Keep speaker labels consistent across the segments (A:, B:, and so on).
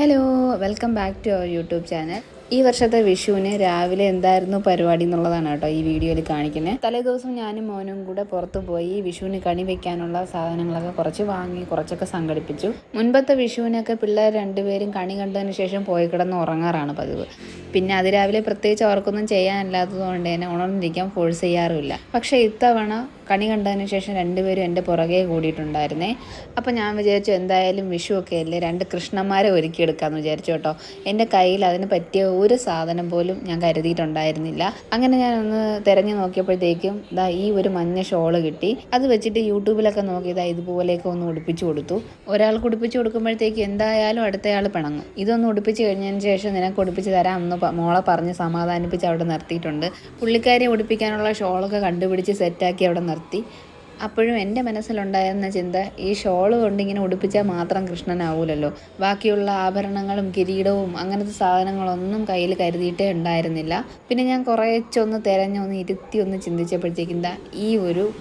A: Hello welcome back to our YouTube channel ഈ വർഷത്തെ വിഷുവിന് രാവിലെ എന്തായിരുന്നു പരിപാടി എന്നുള്ളതാണ് കേട്ടോ ഈ വീഡിയോയിൽ കാണിക്കുന്നത്. തലേ ദിവസം ഞാനും മോനും കൂടെ പുറത്തു പോയി വിഷുവിന് കണി വെക്കാനുള്ള സാധനങ്ങളൊക്കെ കുറച്ച് വാങ്ങി കുറച്ചൊക്കെ സംഘടിപ്പിച്ചു. മുൻപത്തെ വിഷുവിനൊക്കെ പിള്ളേർ രണ്ടുപേരും കണി കണ്ടതിന് ശേഷം പോയി കിടന്ന് ഉറങ്ങാറാണ് പതിവ്. പിന്നെ അതിരാവിലെ പ്രത്യേകിച്ച് അവർക്കൊന്നും ചെയ്യാനില്ലാത്തത് കൊണ്ട് തന്നെ ഉണർന്നിരിക്കാൻ ഫോഴ്സ് ചെയ്യാറുമില്ല. പക്ഷേ ഇത്തവണ കണി കണ്ടതിന് ശേഷം രണ്ടുപേരും എന്റെ പുറകെ കൂടിയിട്ടുണ്ടായിരുന്നേ. അപ്പോൾ ഞാൻ വിചാരിച്ചു എന്തായാലും വിഷു ഒക്കെ അല്ലേ രണ്ട് കൃഷ്ണന്മാരെ ഒരുക്കിയെടുക്കാമെന്ന് വിചാരിച്ചു കേട്ടോ. എന്റെ കയ്യിൽ അതിന് പറ്റിയ ഒരു സാധനം പോലും ഞാൻ കരുതിയിട്ടുണ്ടായിരുന്നില്ല. അങ്ങനെ ഞാൻ ഒന്ന് തിരഞ്ഞു നോക്കിയപ്പോഴത്തേക്കും ദാ ഈ ഒരു മഞ്ഞ ഷോൾ കിട്ടി. അത് വെച്ചിട്ട് യൂട്യൂബിലൊക്കെ നോക്കി ഇതാ ഇതുപോലെയൊക്കെ ഒന്ന് ഉടുപ്പിച്ചു കൊടുത്തു. ഒരാൾക്ക് ഉടുപ്പിച്ചു കൊടുക്കുമ്പോഴത്തേക്ക് എന്തായാലും അടുത്തയാൾ പിണങ്ങും. ഇതൊന്ന് ഉടുപ്പിച്ച് കഴിഞ്ഞതിന് ശേഷം നിനക്ക് ഉടുപ്പിച്ച് തരാം മോളെ പറഞ്ഞ് സമാധാനിപ്പിച്ച് അവിടെ നിർത്തിയിട്ടുണ്ട്. പുള്ളിക്കാരി ഉടുപ്പിക്കാനുള്ള ഷോളൊക്കെ കണ്ടുപിടിച്ച് സെറ്റാക്കി അവിടെ നിർത്തി. അപ്പോഴും എന്റെ മനസ്സിലുണ്ടായിരുന്ന ചിന്ത ഈ ഷോൾ കൊണ്ട് ഇങ്ങനെ ഉടുപ്പിച്ചാൽ മാത്രം കൃഷ്ണനാവൂലല്ലോ. ബാക്കിയുള്ള ആഭരണങ്ങളും കിരീടവും അങ്ങനത്തെ സാധനങ്ങളൊന്നും കയ്യിൽ കരുതിയിട്ടേ ഉണ്ടായിരുന്നില്ല. പിന്നെ ഞാൻ കുറേച്ചൊന്ന് തിരഞ്ഞൊന്ന് ഇരുത്തി ഒന്ന് ചിന്തിച്ചപ്പോഴത്തേക്കും ദാ ഈ ഒരു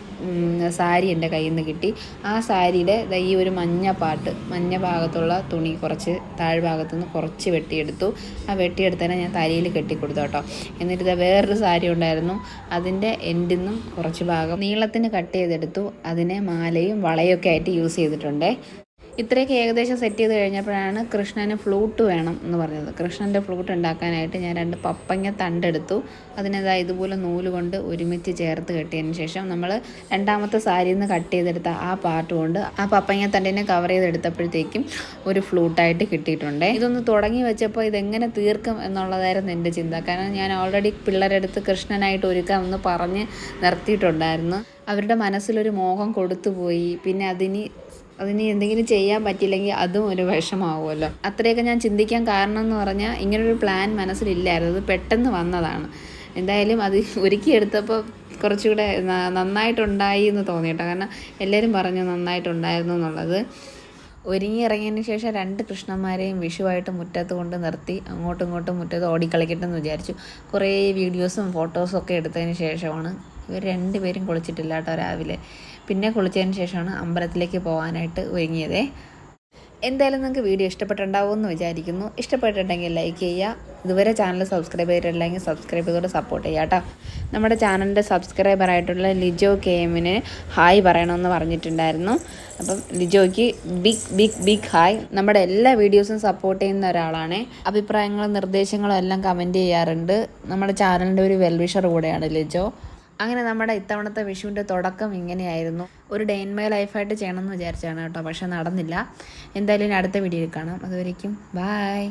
A: സാരി എന്റെ കയ്യിൽ നിന്ന് കിട്ടി. ആ സാരിയുടെ ഈ ഒരു മഞ്ഞ പാട്ട് മഞ്ഞ ഭാഗത്തുള്ള തുണി കുറച്ച് താഴ്ഭാഗത്തു നിന്ന് കുറച്ച് വെട്ടിയെടുത്തു. ആ വെട്ടിയെടുത്തതിനെ ഞാൻ തലയിൽ കെട്ടിക്കൊടുത്തു കേട്ടോ. എന്നിട്ട് വേറൊരു സാരി ഉണ്ടായിരുന്നു. അതിന്റെ എൻഡിൽ നിന്നും കുറച്ച് ഭാഗം നീളത്തിന് കട്ട് ചെയ്തെടുത്തു. അതിനെ മാലയും വളയൊക്കെ ആയിട്ട് യൂസ് ചെയ്തിട്ടുണ്ടേ. ഇത്രയൊക്കെ ഏകദേശം സെറ്റ് ചെയ്ത് കഴിഞ്ഞപ്പോഴാണ് കൃഷ്ണന് ഫ്ലൂട്ട് വേണം എന്ന് പറഞ്ഞത്. കൃഷ്ണന്റെ ഫ്ലൂട്ട് ഉണ്ടാക്കാനായിട്ട് ഞാൻ രണ്ട് പപ്പങ്ങ തണ്ടെടുത്തു. അതിനെതാ ഇതുപോലെ നൂൽ കൊണ്ട് ഒരുമിച്ച് ചേർത്ത് കെട്ടിയതിന് ശേഷം നമ്മൾ രണ്ടാമത്തെ സാരിയിൽ നിന്ന് കട്ട് ചെയ്തെടുത്ത ആ പാർട്ട് കൊണ്ട് ആ പപ്പങ്ങ തണ്ടിനെ കവർ ചെയ്തെടുത്തപ്പോഴത്തേക്കും ഒരു ഫ്ലൂട്ടായിട്ട് കിട്ടിയിട്ടുണ്ട്. ഇതൊന്ന് തുടങ്ങി വെച്ചപ്പോൾ ഇതെങ്ങനെ തീർക്കും എന്നുള്ളതായിരുന്നു എന്റെ ചിന്ത. കാരണം ഞാൻ ഓൾറെഡി പിള്ളേരെടുത്ത് കൃഷ്ണനായിട്ട് ഒരുക്കാം എന്ന് പറഞ്ഞ് നിർത്തിയിട്ടുണ്ടായിരുന്നു. അവരുടെ മനസ്സിലൊരു മോഹം കൊടുത്തുപോയി. പിന്നെ അതിന് അതിന് എന്തെങ്കിലും ചെയ്യാൻ പറ്റിയില്ലെങ്കിൽ അതും ഒരു വിഷമാവുമല്ലോ അത്രയൊക്കെ ഞാൻ ചിന്തിക്കാൻ കാരണം എന്ന് പറഞ്ഞാൽ ഇങ്ങനൊരു പ്ലാൻ മനസ്സിലില്ലായിരുന്നു. അത് പെട്ടെന്ന് വന്നതാണ്. എന്തായാലും അത് ഒരുക്കിയെടുത്തപ്പോൾ കുറച്ചുകൂടെ നന്നായിട്ടുണ്ടായി എന്ന് തോന്നിയിട്ടോ കാരണം എല്ലാവരും പറഞ്ഞു നന്നായിട്ടുണ്ടായിരുന്നു എന്നുള്ളത്. ഒരുങ്ങി ഇറങ്ങിയതിന് ശേഷം രണ്ട് കൃഷ്ണന്മാരെയും വിഷുവായിട്ട് മുറ്റത്ത് കൊണ്ട് നിർത്തി അങ്ങോട്ടും ഇങ്ങോട്ടും മുറ്റത്ത് ഓടിക്കളിക്കട്ടെന്ന് വിചാരിച്ചു. കുറേ വീഡിയോസും ഫോട്ടോസും ഒക്കെ എടുത്തതിന് ശേഷമാണ് ഇവർ രണ്ടുപേരും കുളിച്ചിട്ടില്ല കേട്ടോ രാവിലെ. പിന്നെ കുളിച്ചതിന് ശേഷമാണ് അമ്പലത്തിലേക്ക് പോകാനായിട്ട് ഒരുങ്ങിയതേ. എന്തായാലും നിങ്ങൾക്ക് വീഡിയോ ഇഷ്ടപ്പെട്ടിട്ടുണ്ടാവുമെന്ന് വിചാരിക്കുന്നു. ഇഷ്ടപ്പെട്ടിട്ടുണ്ടെങ്കിൽ ലൈക്ക് ചെയ്യുക. ഇതുവരെ ചാനൽ സബ്സ്ക്രൈബ് ചെയ്തിട്ടില്ലെങ്കിൽ സബ്സ്ക്രൈബ് ചെയ്തോടെ സപ്പോർട്ട് ചെയ്യുക കേട്ടോ. നമ്മുടെ ചാനലിന്റെ സബ്സ്ക്രൈബറായിട്ടുള്ള ലിജോ കെ എമ്മിന് ഹായ് പറയണമെന്ന് പറഞ്ഞിട്ടുണ്ടായിരുന്നു. അപ്പം ലിജോയ്ക്ക് ബിഗ് ബിഗ് ബിഗ് ഹായ് നമ്മുടെ എല്ലാ വീഡിയോസും സപ്പോർട്ട് ചെയ്യുന്ന ഒരാളാണ്. അഭിപ്രായങ്ങളും നിർദ്ദേശങ്ങളും എല്ലാം കമന്റ് ചെയ്യാറുണ്ട്. നമ്മുടെ ചാനലിന്റെ ഒരു വെൽവിഷർ കൂടെയാണ് ലിജോ. അങ്ങനെ നമ്മുടെ ഇത്തവണത്തെ വിഷുവിന്റെ തുടക്കം ഇങ്ങനെയായിരുന്നു. ഒരു ഡേ ഇൻ മൈ ലൈഫായിട്ട് ചെയ്യണമെന്ന് വിചാരിച്ചാണ് കേട്ടോ പക്ഷെ നടന്നില്ല. എന്തായാലും അടുത്ത വീഡിയോയിൽ കാണാം. അതുവരേക്കും ബായ്